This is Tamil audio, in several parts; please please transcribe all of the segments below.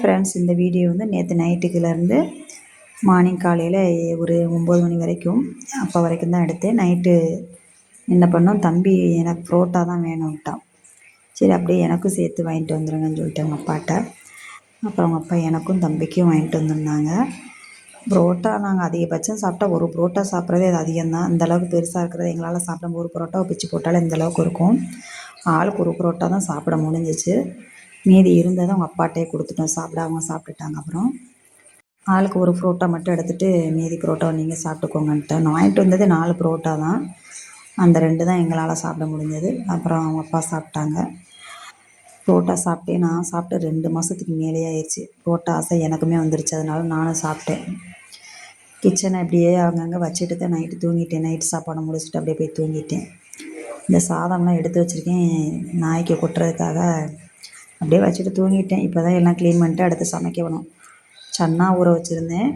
ஃப்ரெண்ட்ஸ் இந்த வீடியோ வந்து நேற்று நைட்டுக்குலேருந்து மார்னிங் காலையில் ஒரு ஒம்பது மணி வரைக்கும் அப்போ வரைக்கும் தான் எடுத்தேன். நைட்டு என்ன பண்ணோம்? தம்பி எனக்கு புரோட்டா தான் வேணும்ட்டான். சரி அப்படியே எனக்கும் சேர்த்து வாங்கிட்டு வந்துடுங்கன்னு சொல்லிட்டு அவங்க அப்பாட்ட. அப்புறம் அவங்க அப்பா எனக்கும் தம்பிக்கும் வாங்கிட்டு வந்திருந்தாங்க. புரோட்டா நாங்கள் அதிகபட்சம் சாப்பிட்டா ஒரு புரோட்டா சாப்பிட்றதே அது அதிகம்தான் அந்தளவுக்கு பெருசாக இருக்கிறது எங்களால் சாப்பிட ஒரு புரோட்டாவை பிச்சு போட்டாலும் இந்தளவுக்கு இருக்கும். ஆளுக்கு ஒரு புரோட்டா தான் சாப்பிட முடிஞ்சிச்சு. மீதி இருந்ததை அவங்க அப்பாட்டே கொடுத்துட்டோம். சாப்பிட அவங்க சாப்பிட்டுட்டாங்க. அப்புறம் ஆளுக்கு ஒரு புரோட்டா மட்டும் எடுத்துகிட்டு மீதி புரோட்டாவை நீங்கள் சாப்பிட்டுக்கோங்கன்ட்டு. நான் வாங்கிட்டு வந்தது நாலு புரோட்டா தான். அந்த ரெண்டு தான் எங்களால் சாப்பிட முடிஞ்சது. அப்புறம் அவங்க அப்பா சாப்பிட்டாங்க. புரோட்டா சாப்பிட்டே நான் சாப்பிட்டு ரெண்டு மாதத்துக்கு மேலே ஆயிடுச்சு. புரோட்டா ஆசை எனக்குமே வந்துருச்சு. அதனால நானும் சாப்பிட்டேன். கிச்சனை அப்படியே அங்கங்கே வச்சுட்டு தான் நைட்டு தூங்கிட்டேன். நைட்டு சாப்பாடை முடிச்சுட்டு அப்படியே போய் தூங்கிட்டேன். இந்த சாதம்லாம் எடுத்து வச்சுருக்கேன். நாய்க்கு கொட்டுறதுக்காக அப்படியே வச்சுட்டு தூங்கிட்டேன். இப்போ தான் எல்லாம் க்ளீன் பண்ணிட்டு அடுத்து சமைக்கணும் சன்னா ஊற வச்சுருந்தேன்.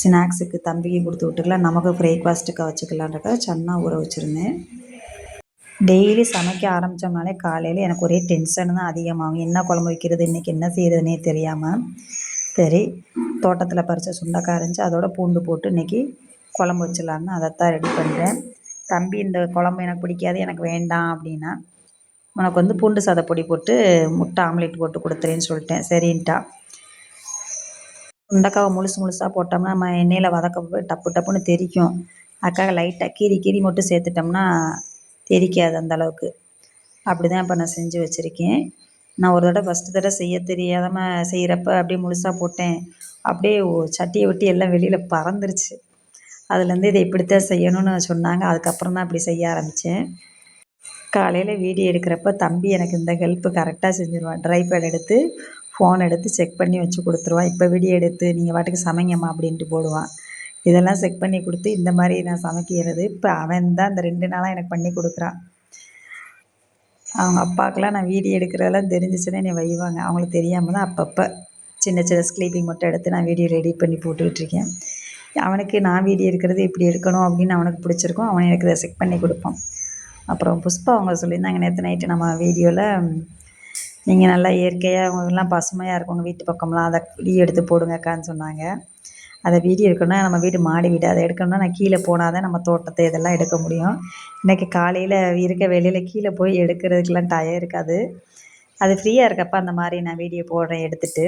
ஸ்நாக்ஸுக்கு தம்பிக்கு கொடுத்து விட்டுக்கலாம் நமக்கு பிரேக்ஃபாஸ்ட்டுக்காக வச்சுக்கலான்றக்காக சன்னா ஊற வச்சுருந்தேன். டெய்லி சமைக்க ஆரம்பித்தோம்னாலே காலையில் எனக்கு ஒரே டென்ஷன் தான் அதிகமாகும். என்ன குழம்பு வைக்கிறது இன்றைக்கி என்ன செய்கிறதுனே தெரியாமல் சரி தோட்டத்தில் பறித்த சுண்டைக்காய் இருந்துச்சு அதோட பூண்டு போட்டு இன்றைக்கி குழம்பு வச்சிடலான்னு அதைத்தான் ரெடி பண்ணுறேன் தம்பி இந்த குழம்பு எனக்கு பிடிக்காது எனக்கு வேண்டாம் அப்படின்னா உனக்கு வந்து பூண்டு சாத பொடி போட்டு முட்டை ஆம்லேட் போட்டு கொடுத்துறேன்னு சொல்லிட்டேன். சரின்ட்டா. உண்டக்காவை முழுசு முழுசாக போட்டோம்னா நம்ம எண்ணெயில் வதக்க டப்பு டப்புன்னு தெரிக்கும். அதுக்காக லைட்டாக கீரி கீரி மட்டும் சேர்த்துட்டோம்னா தெரிக்காது அந்த அளவுக்கு. அப்படி தான் இப்போ நான் செஞ்சு வச்சுருக்கேன். நான் ஒரு தடவை ஃபஸ்ட்டு தடவை செய்ய தெரியாதம செய்கிறப்ப அப்படியே முழுசாக போட்டேன். அப்படியே சட்டியை விட்டு எல்லாம் வெளியில் பறந்துருச்சு. அதுலேருந்து இதை இப்படித்தான் செய்யணும்னு சொன்னாங்க. அதுக்கப்புறம் தான் அப்படி செய்ய ஆரம்பித்தேன் காலையில் வீடியோ எடுக்கிறப்ப தம்பி எனக்கு இந்த ஹெல்ப்பு கரெக்டாக செஞ்சுருவான் ட்ரைபேட் எடுத்து ஃபோன் எடுத்து செக் பண்ணி வச்சு கொடுத்துருவான் இப்போ வீடியோ எடுத்து நீங்கள் பாட்டுக்கு சமைங்கம்மா அப்படின்ட்டு போடுவான். இதெல்லாம் செக் பண்ணி கொடுத்து இந்த மாதிரி நான் சமைக்கிறது. இப்போ அவன் தான் இந்த ரெண்டு நாளாக எனக்கு பண்ணி கொடுக்குறான். அவங்க அப்பாக்கெலாம் நான் வீடியோ எடுக்கிறதெல்லாம் தெரிஞ்சிச்சுன்னா என்னை வைவாங்க. அவங்களுக்கு தெரியாமல் தான் அப்பப்போ சின்ன சின்ன ஸ்லீப்பிங் மட்டும் எடுத்து நான் வீடியோ ரெடி பண்ணி போட்டுக்கிட்டுருக்கேன் அவனுக்கு நான் வீடியோ எடுக்கிறது இப்படி எடுக்கணும் அப்படின்னு அவனுக்கு பிடிச்சிருக்கும். அவன் எனக்கு இதை செக் பண்ணி கொடுப்பான். அப்புறம் புஷ்பா அவங்க சொல்லியிருந்தாங்க நேற்று நைட்டு நம்ம வீடியோவில் நீங்கள் நல்லா இயற்கையாக அவங்கெல்லாம் பசுமையாக இருக்கும் உங்கள் வீட்டு பக்கம்லாம் அதை வீடியோ எடுத்து போடுங்கக்கான்னு சொன்னாங்க. அதை வீடியோ எடுக்கணும்னா நம்ம வீடு மாடி வீடு அதை எடுக்கணும்னா நான் கீழே போனால் தான் நம்ம தோட்டத்தை இதெல்லாம் எடுக்க முடியும். இன்றைக்கி காலையில் இருக்க வெளியில் கீழே போய் எடுக்கிறதுக்கெலாம் டயம் இருக்காது. அது ஃப்ரீயாக இருக்கப்போ அந்த மாதிரி நான் வீடியோ போடுறேன் எடுத்துகிட்டு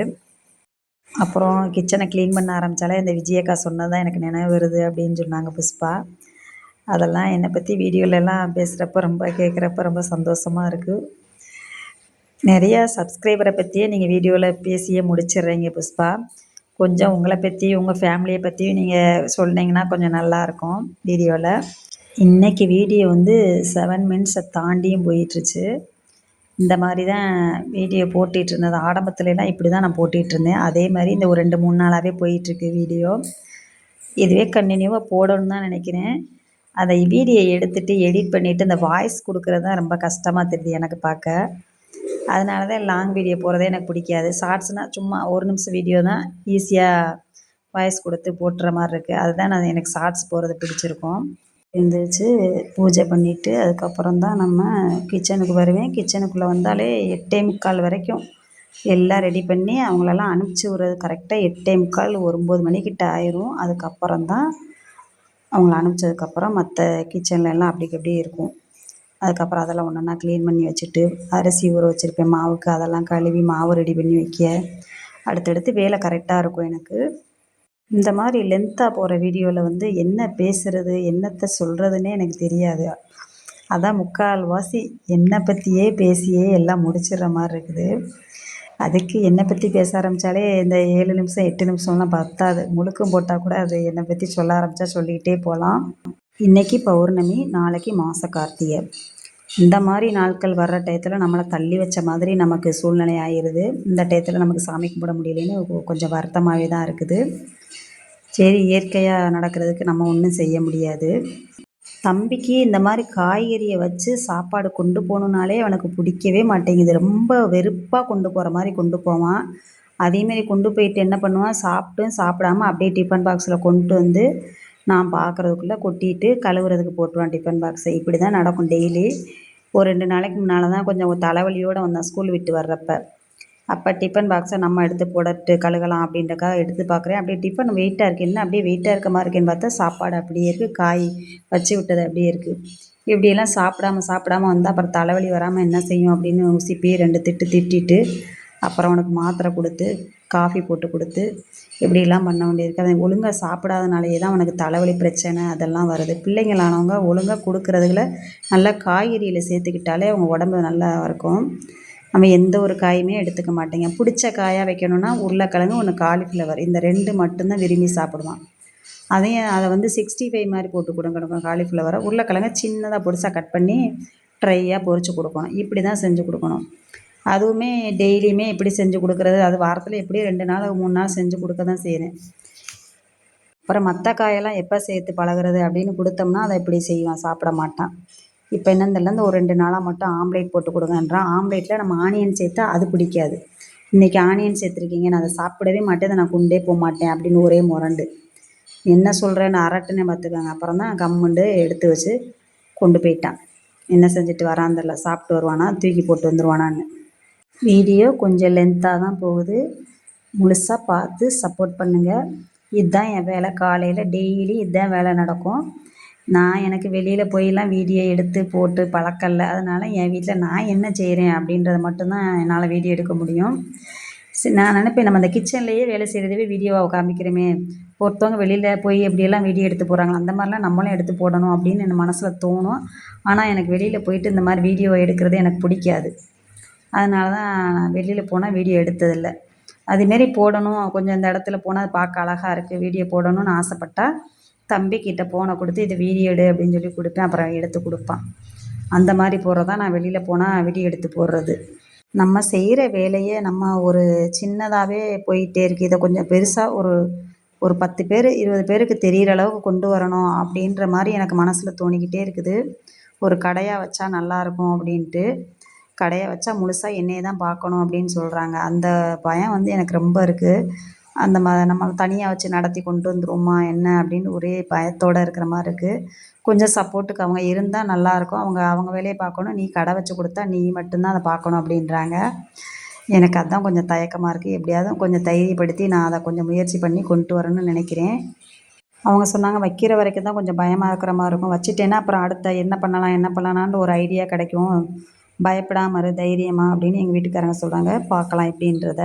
அப்புறம் கிச்சனை க்ளீன் பண்ண ஆரம்பித்தாலே இந்த விஜயக்கா சொன்னது தான் எனக்கு நினைவு வருது அப்படின்னு சொன்னாங்க புஷ்பா. அதெல்லாம் என்னை பற்றி வீடியோலலாம் பேசுகிறப்ப ரொம்ப கேட்குறப்ப ரொம்ப சந்தோஷமாக இருக்குது நிறையா சப்ஸ்கிரைபரை பற்றியே நீங்கள் வீடியோவில் பேசியே முடிச்சிடுறீங்க புஷ்பா. கொஞ்சம் உங்களை பற்றி உங்கள் ஃபேமிலியை பற்றியும் நீங்கள் சொன்னீங்கன்னா கொஞ்சம் நல்லாயிருக்கும் வீடியோவில் இன்றைக்கி வீடியோ வந்து செவன் மினிட்ஸை தாண்டியும் போயிட்டுருச்சு. இந்த மாதிரி தான் வீடியோ போட்டிகிட்டு இருந்தது. ஆடம்பத்துலலாம் இப்படி தான் நான் போட்டிகிட்டு இருந்தேன். அதே மாதிரி இந்த ஒரு ரெண்டு மூணு நாளாகவே போயிட்டுருக்கு வீடியோ. இதுவே கண்டினியூவாக போடணுன்னு தான் நினைக்கிறேன். அதை வீடியோ எடுத்துகிட்டு எடிட் பண்ணிவிட்டு இந்த வாய்ஸ் கொடுக்குறது தான் ரொம்ப கஷ்டமாக தெரியுது எனக்கு பார்க்க. அதனால தான் லாங் வீடியோ போகிறதே எனக்கு பிடிக்காது. ஷார்ட்ஸ்னால் சும்மா ஒரு நிமிஷம் வீடியோ தான் ஈஸியாக வாய்ஸ் கொடுத்து போட்டுற மாதிரி இருக்குது அதுதான் நான் எனக்கு ஷார்ட்ஸ் போகிறது பிடிச்சிருக்கும். எழுந்திரிச்சு பூஜை பண்ணிவிட்டு அதுக்கப்புறம் தான் நம்ம கிச்சனுக்கு வருவேன். கிச்சனுக்குள்ளே வந்தாலே எட்டே முக்கால் வரைக்கும் எல்லாம் ரெடி பண்ணி அவங்களெல்லாம் அனுப்பிச்சி விட்றது கரெக்டாக எட்டே முக்கால் ஒம்பது மணிக்கிட்ட ஆயிரும். அதுக்கப்புறம் தான் அவங்கள அனுப்பிச்சதுக்கப்புறம் மற்ற கிச்சனில் எல்லாம் அப்படிக்கு அப்படியே இருக்கும். அதுக்கப்புறம் அதெல்லாம் ஒன்று ஒன்றா க்ளீன் பண்ணி வச்சுட்டு அரிசி ஊற வச்சுருப்பேன் மாவுக்கு அதெல்லாம் கழுவி மாவு ரெடி பண்ணி வைக்க. அடுத்தடுத்து வேலை கரெக்டாக இருக்கும் எனக்கு. இந்த மாதிரி லென்த்தாக போகிற வீடியோவில் வந்து என்ன பேசுகிறது என்னத்தை சொல்கிறதுனே எனக்கு தெரியாது. அதான் முக்கால்வாசி என்னை பற்றியே பேசியே எல்லாம் முடிச்சிடுற மாதிரி இருக்குது. அதுக்கு என்னை பற்றி பேச ஆரம்பித்தாலே இந்த ஏழு நிமிஷம் எட்டு நிமிஷம்லாம் பத்தாது. முழுக்கம் போட்டால் கூட அது என்னை பற்றி சொல்ல ஆரம்பித்தா சொல்லிக்கிட்டே போகலாம். இன்றைக்கி பௌர்ணமி நாளைக்கு மாத கார்த்திகை. இந்த மாதிரி நாட்கள் வர்ற டயத்தில் நம்மளை தள்ளி வச்ச மாதிரி நமக்கு சூழ்நிலை ஆயிடுது இந்த டயத்தில் நமக்கு சாமி கும்பிட முடியலன்னு கொஞ்சம் வருத்தமாகவே தான் இருக்குது. சரி இயற்கையாக நடக்கிறதுக்கு நம்ம ஒன்றும் செய்ய முடியாது. தம்பிக்கு இந்த மாதிரி காய்கறியை வச்சு சாப்பாடு கொண்டு போகணுன்னாலே அவனுக்கு பிடிக்கவே மாட்டேங்குது. ரொம்ப வெறுப்பாக கொண்டு போகிற மாதிரி கொண்டு போவான். அதேமாரி கொண்டு போயிட்டு என்ன பண்ணுவான்? சாப்பிட்டும் சாப்பிடாம அப்படியே டிஃபன் பாக்ஸில் கொண்டு வந்து நான் பார்க்குறதுக்குள்ளே கொட்டிட்டு கழுவுறதுக்கு போட்டுருவான் டிஃபன் பாக்ஸை இப்படி தான் நடக்கும் டெய்லி ஒரு ரெண்டு நாளைக்கு முன்னால் தான் கொஞ்சம் தலைவலியோடு வந்தான் ஸ்கூல் விட்டு வர்றப்போ. அப்போ டிஃபன் பாக்ஸை நம்ம எடுத்து போடட்டு கழுகலாம் அப்படின்றக்காக எடுத்து பார்க்குறேன். அப்படியே டிஃபன் வெயிட்டாக இருக்குது என்ன அப்படியே வெயிட்டாக இருக்க மாதிரி இருக்கேன்னு பார்த்தா சாப்பாடு அப்படியே இருக்குது காய் வச்சு விட்டது அப்படியே இருக்குது இப்படியெல்லாம் சாப்பிடாம சாப்பிடாம வந்தால் அப்புறம் தலைவலி வராமல் என்ன செய்யும் அப்படின்னு உசிப்பி ரெண்டு திட்டு திட்டிட்டு அப்புறம் அவனுக்கு மாத்திரை கொடுத்து காஃபி போட்டு கொடுத்து இப்படிலாம் பண்ண வேண்டியிருக்கு. அதை ஒழுங்காக சாப்பிடாதனாலேயே தான் அவனுக்கு தலைவலி பிரச்சனை அதெல்லாம் வருது. பிள்ளைங்களானவங்க ஒழுங்காக கொடுக்குறதுல நல்லா காய்கறியில் சேர்த்துக்கிட்டாலே அவங்க உடம்பு நல்லா இருக்கும். நம்ம எந்த ஒரு காயுமே எடுத்துக்க மாட்டேங்க. பிடிச்ச காயாக வைக்கணும்னா உருளைக்கிழங்கு ஒன்று காலிஃப்ளவர் இந்த ரெண்டு மட்டும்தான் விரும்பி சாப்பிடுவான். அதையும் அதை வந்து சிக்ஸ்டி ஃபைவ் மாதிரி போட்டு கொடுக்கணும் காலிஃப்ளவரை உருளைக்கிழங்க சின்னதாக பொடிசாக கட் பண்ணி ட்ரையாக பொறிச்சு கொடுக்கணும். இப்படி தான் செஞ்சு கொடுக்கணும். அதுவுமே டெய்லியுமே இப்படி செஞ்சு கொடுக்குறது. அது வாரத்தில் எப்படியும் ரெண்டு நாள் மூணு நாள் செஞ்சு கொடுக்க தான் செய்கிறேன் அப்புறம் மற்ற காயெல்லாம் எப்போ சேர்த்து பழகுறது அப்படின்னு கொடுத்தோம்னா அதை இப்படி செய்வான். சாப்பிட மாட்டான். இப்போ என்னன்னு தெரியல இந்த ஒரு ரெண்டு நாளாக மட்டும் ஆம்லேட் போட்டு கொடுங்கன்றான் ஆம்லேட்டில் நம்ம ஆனியன் சேர்த்தா அது பிடிக்காது. இன்றைக்கி ஆனியன் சேர்த்துருக்கீங்க நான் அதை சாப்பிடவே மாட்டேன் அதை நான் கொண்டே போக மாட்டேன் அப்படின்னு ஒரே முரண்டு. என்ன சொல்கிறேன்னு அரட்டுன்னு பார்த்துக்காங்க. அப்புறம் தான் கம்முண்டு எடுத்து வச்சு கொண்டு போயிட்டான். என்ன செஞ்சுட்டு வரான் தெரில சாப்பிட்டு வருவானா தூக்கி போட்டு வந்துடுவானான்னு வீடியோ கொஞ்சம் லென்த்தாக தான் போகுது. முழுசாக பார்த்து சப்போர்ட் பண்ணுங்கள் இதுதான் என் வேலை. காலையில் டெய்லி இதுதான் வேலை நடக்கும். நான் எனக்கு வெளியில் போயெல்லாம் வீடியோ எடுத்து போட்டு பழக்கம் இல்லை அதனால் என் வீட்டில் நான் என்ன செய்கிறேன் அப்படின்றத மட்டும்தான் என்னால் வீடியோ எடுக்க முடியும். சரி நான் நினைப்பேன் நம்ம அந்த கிச்சன்லேயே வேலை செய்கிறதவே வீடியோவாக காமிக்கிறோமே. ஒருத்தவங்க வெளியில் போய் எப்படியெல்லாம் வீடியோ எடுத்து போகிறாங்களோ அந்த மாதிரிலாம் நம்மளும் எடுத்து போடணும் அப்படின்னு என் மனசில் தோணும். ஆனால் எனக்கு வெளியில் போயிட்டு இந்த மாதிரி வீடியோ எடுக்கிறது எனக்கு பிடிக்காது. அதனால தான் நான் வெளியில் போனால் வீடியோ எடுத்ததில்லை. அதுமாரி போடணும். கொஞ்சம் இந்த இடத்துல போனால் பார்க்க அழகாக இருக்குது வீடியோ போடணும்னு ஆசைப்பட்டால் தம்பிக்கிட்ட ஃபோனை கொடுத்து இது வீடியோ எடு அப்படின்னு சொல்லி கொடுப்பேன். அப்புறம் எடுத்து கொடுப்பான். அந்த மாதிரி போகிறதா நான் வெளியில் போனால் வீடியோ எடுத்து போடுறது. நம்ம செய்கிற வேலையை நம்ம ஒரு சின்னதாகவே போயிட்டே இருக்குது இதை கொஞ்சம் பெருசாக ஒரு ஒரு பத்து பேர் இருபது பேருக்கு தெரிகிற அளவுக்கு கொண்டு வரணும் அப்படின்ற மாதிரி எனக்கு மனசில் தோணிக்கிட்டே இருக்குது. ஒரு கடையாக வச்சா நல்லாயிருக்கும் அப்படின்ட்டு. கடையை வச்சா முழுசாக என்னையை தான் பார்க்கணும் அப்படின்னு சொல்கிறாங்க அந்த பயம் வந்து எனக்கு ரொம்ப இருக்குது அந்த ம நம்மளை தனியாக வச்சு நடத்தி கொண்டு வந்துருவோமா என்ன அப்படின்னு ஒரே பயத்தோடு இருக்கிற மாதிரி இருக்குது கொஞ்சம் சப்போர்ட்டுக்கு அவங்க இருந்தால் நல்லாயிருக்கும் அவங்க அவங்க வேலையை பார்க்கணும். நீ கடை வச்சு கொடுத்தா நீ மட்டும்தான் அதை பார்க்கணும் அப்படின்றாங்க. எனக்கு அதுதான் கொஞ்சம் தயக்கமாக இருக்குது எப்படியாவது கொஞ்சம் தைரியப்படுத்தி நான் அதை கொஞ்சம் முயற்சி பண்ணி கொண்டு வரணும்னு நினைக்கிறேன். அவங்க சொன்னாங்க வைக்கிற வரைக்கும் தான் கொஞ்சம் பயமாக இருக்கிற மாதிரி இருக்கும். வச்சுட்டேன்னா அப்புறம் அடுத்த என்ன பண்ணலாம் என்ன பண்ணலான்னு ஒரு ஐடியா கிடைக்கும். பயப்படாமல் தைரியமாக அப்படின்னு எங்கள் வீட்டுக்காரங்க சொல்கிறாங்க பார்க்கலாம் எப்படின்றத.